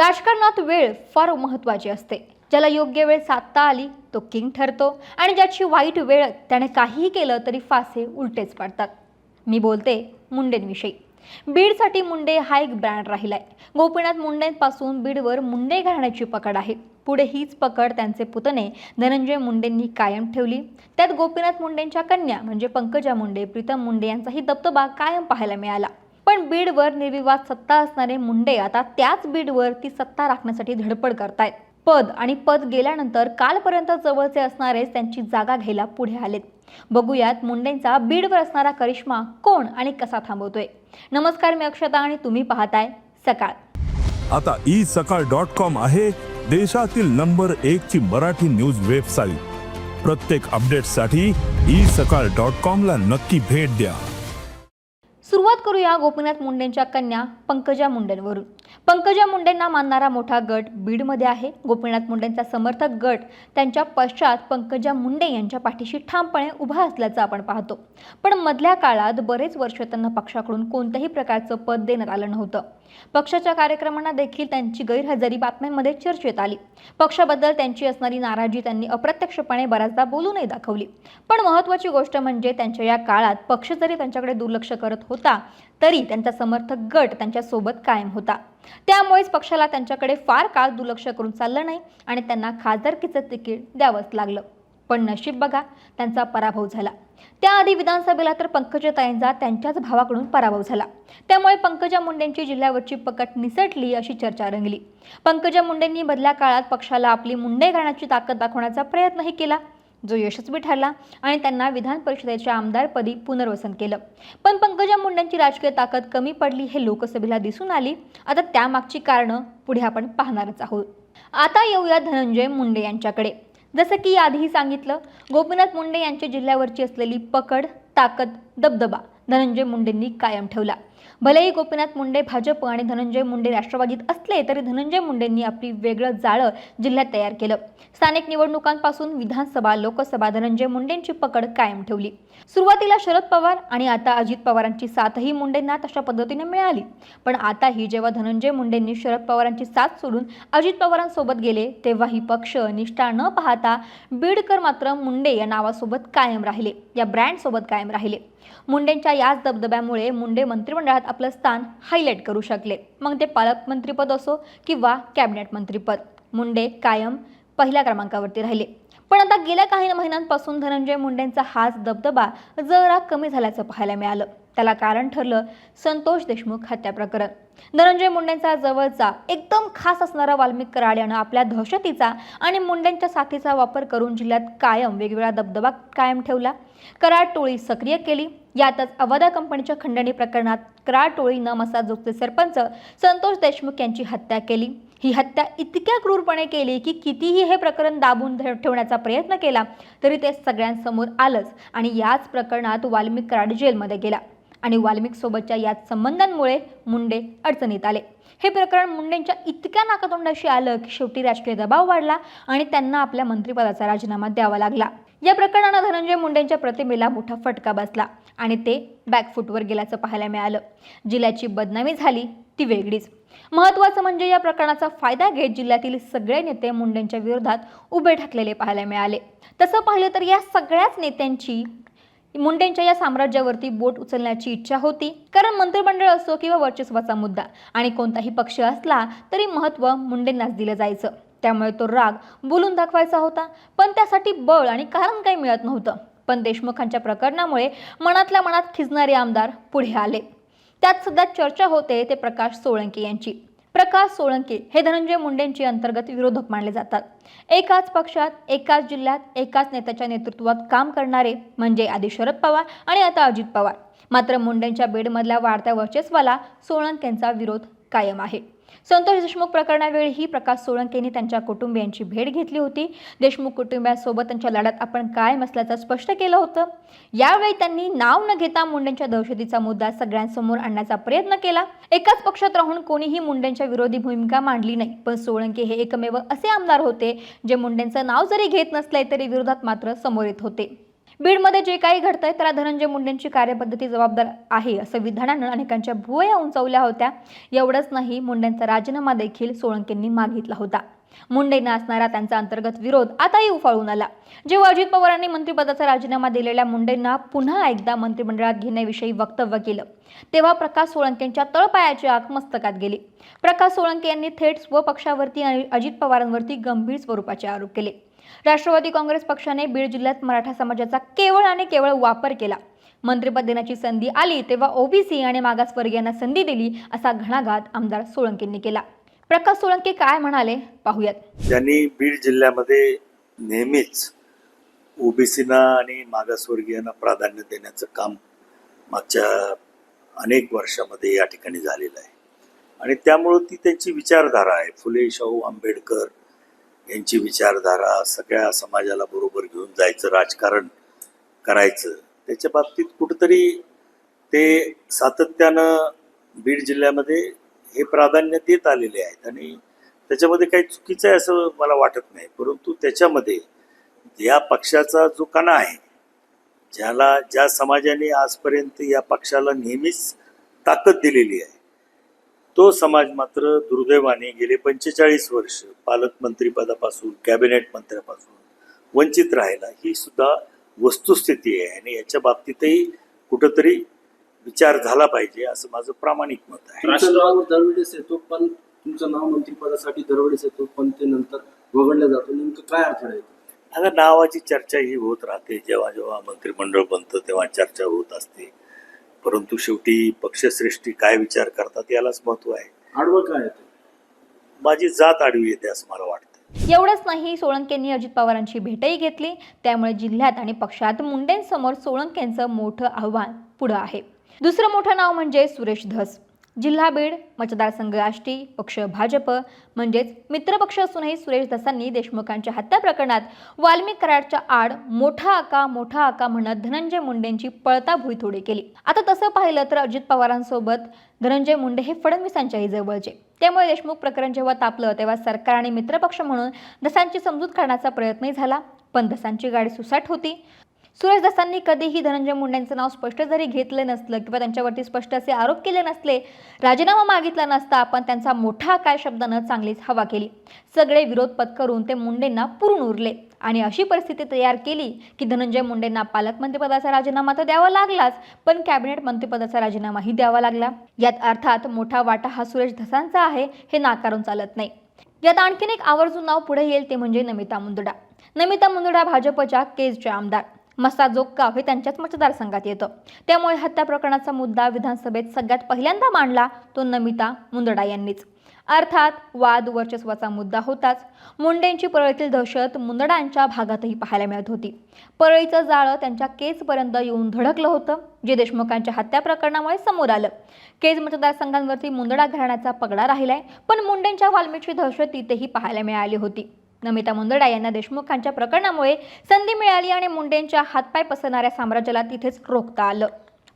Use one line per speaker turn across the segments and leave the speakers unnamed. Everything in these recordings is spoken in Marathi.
राजकारणात वेळ फार महत्त्वाची असते. ज्याला योग्य वेळ साधता आली तो किंग ठरतो आणि ज्याची वाईट वेळ त्याने काहीही केलं तरी फासे उलटेच पाडतात. मी बोलते मुंडेंविषयी. बीडसाठी मुंडे हा एक ब्रँड राहिलाय. गोपीनाथ मुंडेंपासून बीडवर मुंडे घराण्याची पकड आहे. पुढे हीच पकड त्यांचे पुतणे धनंजय मुंडेंनी कायम ठेवली. त्यात गोपीनाथ मुंडेंच्या कन्या म्हणजे पंकजा मुंडे प्रीतम मुंडे यांचाही दबदबा कायम पाहायला मिळाला. पण बीडवर निर्विवाद सत्ता असणारे मुंडे आता त्याच बीडवर ती सत्ता राखण्यासाठी धडपड करतायत. पद आणि पद गेल्यानंतर कालपर्यंत जवळचे असणारे त्यांची जागा घ्यायला पुढे आलेत. बघूयात मुंडेंचा बीडवर असणारा करिश्मा कोण आणि कसा थांबवतोय. नमस्कार मी अक्षता आणि तुम्ही पाहताय सकाळ.
आता ई सकाळ डॉट कॉम आहे देशातील नंबर एक ची मराठी न्यूज वेबसाईट. प्रत्येक अपडेटसाठी ई सकाळ डॉट कॉम ला नक्की भेट द्या.
सुरुवात करूया गोपीनाथ मुंडेंच्या कन्या पंकजा मुंडेंवरून. पंकजा मुंडेंना मानणारा मोठा गट बीडमध्ये आहे. गोपीनाथ मुंडेंचा समर्थक गट त्यांच्या पश्चात पंकजा मुंडे यांच्या पाठीशी ठामपणे उभा असल्याचं आपण पाहतो. पण मधल्या काळात बरेच वर्ष त्यांना पक्षाकडून कोणत्याही प्रकारचं पद देण्यात आलं नव्हतं. पक्षाच्या कार्यक्रमांना देखील त्यांची गैरहजेरी बातम्यांमध्ये चर्चेत आली. पक्षाबद्दल त्यांची असणारी नाराजी त्यांनी अप्रत्यक्षपणे बऱ्याचदा बोलूनही दाखवली. पण महत्त्वाची गोष्ट म्हणजे त्यांच्या या काळात पक्ष जरी त्यांच्याकडे दुर्लक्ष करत होता तरी त्यांचा समर्थक गट त्यांच्यासोबत कायम होता. त्यामुळेच पक्षाला त्यांच्याकडे फार काळ दुर्लक्ष करून चाललं नाही आणि त्यांना खासदारकीचं तिकीट द्यावंच लागलं. पण नशीब बघा त्यांचा पराभव झाला. त्याआधी विधानसभेला तर पंकजाताईंचा त्यांच्याच भावाकडून पराभव झाला. त्यामुळे पंकजा मुंडेंची जिल्ह्यावरची पकड निसटली अशी चर्चा रंगली. पंकजा मुंडेंनी मधल्या काळात पक्षाला आपली मुंडे घालण्याची ताकद दाखवण्याचा प्रयत्नही केला. जो यशस्वी ठरला आणि त्यांना विधान परिषदेच्या आमदारपदी पुनर्वसन केलं. पण पंकजा मुंडेंची राजकीय ताकद कमी पडली हे लोकसभेला दिसून आली. आता त्यामागची कारणं पुढे आपण पाहणारच आहोत. आता येऊया धनंजय मुंडे यांच्याकडे. जसं की आधीही सांगितलं गोपीनाथ मुंडे यांच्या जिल्ह्यावरची असलेली पकड ताकद दबदबा धनंजय मुंडेंनी कायम ठेवला. भलेही गोपीनाथ मुंडे भाजप आणि धनंजय मुंडे राष्ट्रवादीत असले तरी धनंजय मुंडेंनी आपली वेगळं जाळं जिल्ह्यात तयार केलं. स्थानिक निवडणुकांपासून विधानसभा लोकसभा धनंजय मुंडेंची पकड कायम ठेवली. सुरुवातीला शरद पवार आणि आता अजित पवारांची साथही मुंडेंना तशा पद्धतीने मिळाली. पण आताही जेव्हा धनंजय मुंडेंनी शरद पवारांची साथ सोडून अजित पवारांसोबत गेले तेव्हाही पक्ष निष्ठा न पाहता बीडकर मात्र मुंडे या नावासोबत कायम राहिले या ब्रँडसोबत कायम राहिले. मुंडेंच्या याच दबदब्यामुळे मुंडे मंत्रिमंडळात आपलं स्थान हायलाईट करू शकले. मग ते पालकमंत्रीपद असो किंवा कॅबिनेट मंत्रीपद. मुंडे कायम पहिल्या क्रमांकावरती राहिले. पण आता गेल्या काही महिन्यांपासून धनंजय मुंडेंचा हाच दबदबा जरा कमी झाल्याचं पाहायला मिळालं. त्याला कारण ठरलं संतोष देशमुख हत्या प्रकरण धनंजय मुंडेंचा जवळचा एकदम खास असणारा वाल्मिक कराड्यानं आपल्या दहशतीचा आणि मुंडेंच्या साथीचा वापर करून जिल्ह्यात कायम वेगवेगळा दबदबा कायम ठेवला. कराड टोळी सक्रिय केली. यातच अवादा कंपनीच्या खंडणी प्रकरणात कराड टोळी न मसा जोगचे सरपंच संतोष देशमुख यांची हत्या केली. ही हत्या इतक्या क्रूरपणे केली की कितीही हे प्रकरण दाबून ठेवण्याचा प्रयत्न केला तरी ते सगळ्यांसमोर आलंच आणि याच प्रकरणात वाल्मिक कराड जेलमध्ये गेला. आणि वाल्मिकसोबतच्या याच संबंधांमुळे मुंडे अडचणीत आले. हे प्रकरण मुंडेंच्या इतक्या नाकातोंडाशी आलं की शेवटी राजकीय दबाव वाढला आणि त्यांना आपल्या मंत्रिपदाचा राजीनामा द्यावा लागला. या प्रकरणानं धनंजय मुंडेंच्या प्रतिमेला मोठा फटका बसला आणि ते बॅकफूटवर गेल्याचं पाहायला मिळालं. जिल्ह्याची बदनामी झाली ती वेगळीच. महत्त्वाचं म्हणजे या प्रकरणाचा फायदा घेत जिल्ह्यातील सगळे नेते मुंडेंच्या विरोधात उभे ठाकलेले पाहायला मिळाले. तसं पाहिलं तर या सगळ्याच नेत्यांची मुंडेंच्या या साम्राज्यावरती बोट उचलण्याची इच्छा होती. कारण मंत्रिमंडळ असो किंवा वर्चस्वाचा मुद्दा आणि कोणताही पक्ष असला तरी महत्त्व मुंडेंनाच दिलं जायचं. त्यामुळे तो राग बोलून दाखवायचा होता. पण त्यासाठी बळ आणि कारण काही मिळत नव्हतं. पण देशमुखांच्या प्रकरणामुळे मनातल्या मनात खिजणारे आमदार पुढे आले. त्यात सध्या चर्चा होते ते प्रकाश सोळंके यांची. प्रकाश सोळंके हे धनंजय मुंडेंचे अंतर्गत विरोधक मानले जातात. एकाच पक्षात एकाच जिल्ह्यात एकाच नेत्याच्या नेतृत्वात काम करणारे म्हणजे आधी शरद पवार आणि आता अजित पवार. मात्र मुंडेंच्या बेडमधल्या वाढत्या वर्चस्वाला सोळंकेंचा विरोध कायम आहे. संतोष देशमुख प्रकरणावेळीही प्रकाश सोळंकेंनी त्यांच्या कुटुंबियांची भेट घेतली होती. देशमुख कुटुंबियांसोबत त्यांच्या लढ्यात आपण कायम असल्याचं स्पष्ट केलं होतं? यावेळी त्यांनी नाव न घेता मुंडेंच्या दहशतीचा मुद्दा सगळ्यांसमोर आणण्याचा प्रयत्न केला. एकाच पक्षात राहून कोणीही मुंडेंच्या विरोधी भूमिका मांडली नाही. पण सोळंके हे एकमेव असे आमदार होते जे मुंडेंचं नाव जरी घेत नसले तरी विरोधात मात्र समोर येत होते. बीडमध्ये जे काही घडतंय त्याला धनंजय मुंडेंची कार्यपद्धती जबाबदार आहे असं विधानानं अनेकांच्या भुवया उंचावल्या होत्या. एवढंच नाही मुंडेंचा राजीनामा देखील सोळंकेंनी मागितला होता. मुंडेंना असणारा त्यांचा अंतर्गत विरोध आताही उफाळून आला. जेव्हा अजित पवारांनी मंत्रिपदाचा राजीनामा दिलेल्या मुंडेंना पुन्हा एकदा मंत्रिमंडळात घेण्याविषयी वक्तव्य केलं तेव्हा प्रकाश सोळंकेंच्या तळपायाची आग मस्तकात गेली. प्रकाश सोळंके यांनी थेट स्वपक्षावरती आणि अजित पवारांवरती गंभीर स्वरूपाचे आरोप केले. राष्ट्रवादी काँग्रेस पक्षाने बीड जिल्ह्यात मराठा समाजाचा केवळ आणि केवळ वापर केला. मंत्रिपद देण्याची संधी आली तेव्हा ओबीसी आणि मागासवर्गीयांना संधी दिली असा घणाघात आमदार सोळंकेंनी केला. प्रकाश सोळंके काय म्हणाले? पाहूयात.
त्यांनी बीड जिल्ह्यामध्ये नेहमीच ओबीसीना आणि मागासवर्गीयांना प्राधान्य देण्याचं काम मागच्या अनेक वर्षामध्ये या ठिकाणी झालेलं आहे. आणि त्यामुळं ती त्यांची विचारधारा आहे. फुले शाहू आंबेडकर यांची विचारधारा सगळ्या समाजाला बरोबर घेऊन जायचं राजकारण करायचं त्याच्या बाबतीत कुठंतरी ते सातत्यानं बीड जिल्ह्यामध्ये हे प्राधान्य देत आलेले आहेत आणि त्याच्यामध्ये काही चुकीचं आहे असं मला वाटत नाही. परंतु त्याच्यामध्ये या पक्षाचा जो कणा आहे ज्याला ज्या समाजाने आजपर्यंत या पक्षाला नेहमीच ताकद दिलेली आहे तो समाज मात्र दुर्दैवाने गेले पंचेचाळीस वर्ष पालकमंत्रीपदापासून कॅबिनेट मंत्र्यापासून वंचित राहिला ही सुद्धा वस्तुस्थिती आहे आणि याच्या बाबतीतही कुठंतरी विचार झाला पाहिजे असं माझं प्रामाणिक मत आहे.
दरवेळेस येतो पण तुमचं नाव मंत्रिपदासाठी दरवेळेस येतो पण ते नंतर वगळलं जातो. नेमकं काय अर्थ आहे
आता नावाची चर्चा ही होत राहते. जेव्हा जेव्हा मंत्रिमंडळ बनतं तेव्हा चर्चा होत असते. परंतु शेवटी पक्षश्रेष्ठी काय विचार करतात यालाच महत्त्व आहे.
आडवं काय
माझी जात आडवी येते असं मला वाटतं.
एवढंच नाही सोळंकेंनी अजित पवारांची भेटही घेतली. त्यामुळे जिल्ह्यात आणि पक्षात मुंडेंसमोर सोळंकेंचं मोठं आव्हान पुढं आहे. दुसरं मोठं नाव म्हणजे सुरेश धस. जिल्हा बीड मतदारसंघ आष्टी पक्ष भाजप म्हणजेच मित्रपक्ष असूनही सुरेश दासांनी देशमुखांच्या हत्या प्रकरणात वाल्मिक कराडच्या आड मोठा आका मोठा आका म्हणत धनंजय मुंडेंची पळता भुईथोडी केली. आता तसं पाहिलं तर अजित पवारांसोबत धनंजय मुंडे हे फडणवीसांच्याही जवळचे. त्यामुळे देशमुख प्रकरण जेव्हा तापलं तेव्हा सरकार आणि मित्रपक्ष म्हणून दसांची समजूत काढण्याचा प्रयत्नही झाला. पण दसांची गाडी सुसाट होती. सुरेशदासांनी कधीही धनंजय मुंडेंचं नाव स्पष्ट जरी घेतलं नसलं किंवा त्यांच्यावरती स्पष्ट असे आरोप केले नसले राजीनामा मागितला नसता पण त्यांचा मोठा काय शब्दानं चांगलीच हवा केली. सगळे विरोध पत्करून ते मुंडेंना पुरून उरले. आणि अशी परिस्थिती तयार केली की धनंजय मुंडेंना पालकमंत्रीपदाचा राजीनामा तर द्यावा लागलाच पण कॅबिनेट मंत्रिपदाचा राजीनामाही द्यावा लागला. यात अर्थात मोठा वाटा हा सुरेश धसांचा आहे हे नाकारून चालत नाही. यात आणखीन एक आवर्जून नाव पुढे येईल ते म्हणजे नमिता मुंदडा. नमिता मुंदडा भाजपच्या केजच्या आमदार. मस्ता हे त्यांच्याच मतदारसंघात येतं. त्यामुळे हत्या प्रकरणाचा मुद्दा विधानसभेत सगळ्यात पहिल्यांदा मांडला तो नमिता मुंदडा यांनीच. अर्थात वाद वर्चस्वाचा मुद्दा होताच. मुंडेंची परळीतील दहशत मुंदडांच्या भागातही पाहायला मिळत होती. परळीचं जाळं त्यांच्या केजपर्यंत येऊन धडकलं होतं जे देशमुखांच्या हत्या प्रकरणामुळे समोर आलं. केज मतदारसंघांवरती मुंदडा घराण्याचा पगडा राहिलाय पण मुंडेंच्या वाल्मीची दहशत तिथेही पाहायला मिळाली होती. नमिता मुंदडा यांना देशमुखांच्या प्रकरणामुळे संधी मिळाली आणि मुंडेंच्या हातपाय पसरणाऱ्या साम्राज्याला तिथेच रोखता आलं.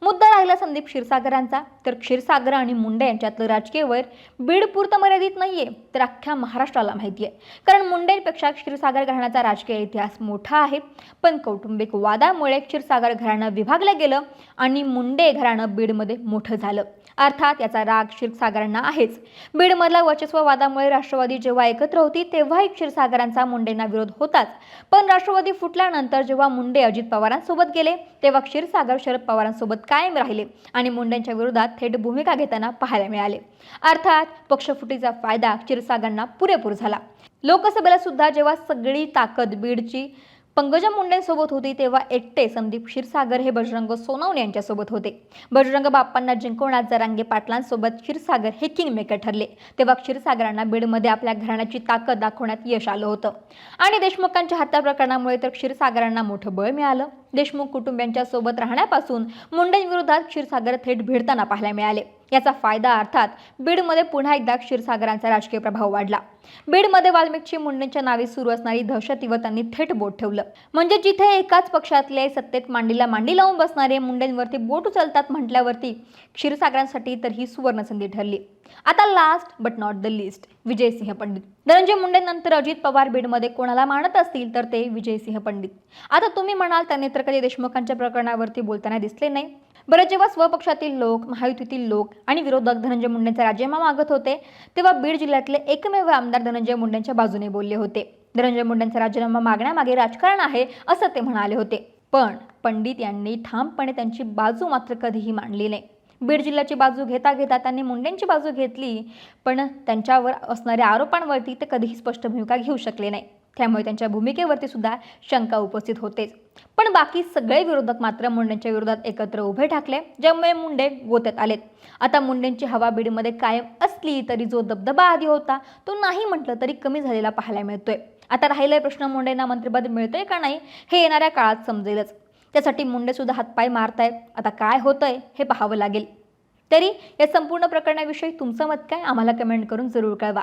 मुद्दा राहिला संदीप क्षीरसागरांचा. तर क्षीरसागर आणि मुंडे यांच्यातलं राजकीय वैर बीडपुरतं मर्यादित नाहीये तर अख्ख्या महाराष्ट्राला माहिती आहे कारण मुंडेंपेक्षा क्षीरसागर घराण्याचा राजकीय इतिहास मोठा आहे. पण कौटुंबिक वादामुळे क्षीरसागर घराणं विभागलं गेलं आणि मुंडे घराणं बीडमध्ये मोठं झालं. अर्थात याचा राग क्षीरसागरांना आहेच. बीडमधल्या वर्चस्व वादामुळे राष्ट्रवादी जेव्हा एकत्र होती तेव्हाही क्षीरसागरांचा मुंडेंना विरोध होताच. पण राष्ट्रवादी फुटल्यानंतर जेव्हा मुंडे अजित पवारांसोबत गेले तेव्हा क्षीरसागर शरद पवारांसोबत कायम राहिले आणि मुंडेंच्या विरोधात थेट भूमिका घेताना पाहायला मिळाले. अर्थात पक्षफुटीचा फायदा क्षीरसागरांना पुरेपूर झाला. लोकसभेला सुद्धा जेव्हा सगळी ताकद बीडची पंकजा मुंडेंसोबत होती तेव्हा एकटे संदीप क्षीरसागर हे बजरंग सोनवणे यांच्यासोबत होते. बजरंग बाप्पांना जिंकवण्यात जरांगे पाटलांसोबत क्षीरसागर हे किंगमेकर ठरले. तेव्हा क्षीरसागरांना बीडमध्ये आपल्या घराण्याची ताकद दाखवण्यात यश आलं होतं. आणि देशमुखांच्या हत्या प्रकरणामुळे तर क्षीरसागरांना मोठं बळ मिळालं. देशमुख कुटुंबियांच्या सोबत राहण्यापासून मुंडेंविरोधात क्षीरसागर थेट भिडताना पाहायला मिळाले. याचा फायदा अर्थात बीडमध्ये पुन्हा एकदा क्षीरसागरांचा राजकीय प्रभाव वाढला. बीडमध्ये वाल्मिकची मुंडेंच्या नावे सुरू असणारी दहशतीवर त्यांनी थेट बोट ठेवलं. म्हणजे जिथे एकाच पक्षातले सत्तेत मांडीला मांडी लावून बसणारे मुंडेंवरती बोट उचलतात म्हटल्यावरती क्षीरसागरांसाठी तर ही सुवर्ण संधी ठरली. आता last but not the least Vijaysinh Pandit. Dhananjay मुंडेंनंतर Ajit Pawar बीडमध्ये कोणाला मानत असतील तर ते विजयसिंह पंडित. आता तुम्ही म्हणाल त्यांनी तर कधी देशमुखांच्या प्रकरणावरती बोलताना दिसले नाही. बरं जेव्हा स्वपक्षातील लोक महायुतीतील लोक आणि विरोधक धनंजय मुंडेंचा राजीनामा मागत होते तेव्हा बीड जिल्ह्यातले एकमेव आमदार धनंजय मुंडेंच्या बाजूने बोलले होते. धनंजय मुंडेंचा राजीनामा मागण्यामागे राजकारण आहे असं ते म्हणाले होते. पण पंडित यांनी ठामपणे त्यांची बाजू मात्र कधीही मांडली नाही. बीड जिल्ह्याची बाजू घेता घेता त्यांनी मुंडेंची बाजू घेतली पण त्यांच्यावर असणाऱ्या आरोपांवरती ते कधीही स्पष्ट भूमिका घेऊ शकले नाही. त्यामुळे त्यांच्या भूमिकेवरती सुद्धा शंका उपस्थित होतेच. पण बाकी सगळे विरोधक मात्र मुंडेंच्या विरोधात एकत्र उभे ठाकले ज्यामुळे मुंडे गोत्यात आलेत. आता मुंडेंची हवा बीडमध्ये कायम असली तरी जो दबदबा आधी होता तो नाही म्हटलं तरी कमी झालेला पाहायला मिळतोय. आता राहिलाय प्रश्न मुंडेंना मंत्रिपद मिळतंय का नाही हे येणाऱ्या काळात समजेलच. त्यासाठी मुंडे सुद्धा हातपाय मारतायत. आता काय होतंय हे पाहावं लागेल. तरी या संपूर्ण प्रकरणाविषयी तुमचं मत काय? आम्हाला कमेंट करून जरूर कळवा.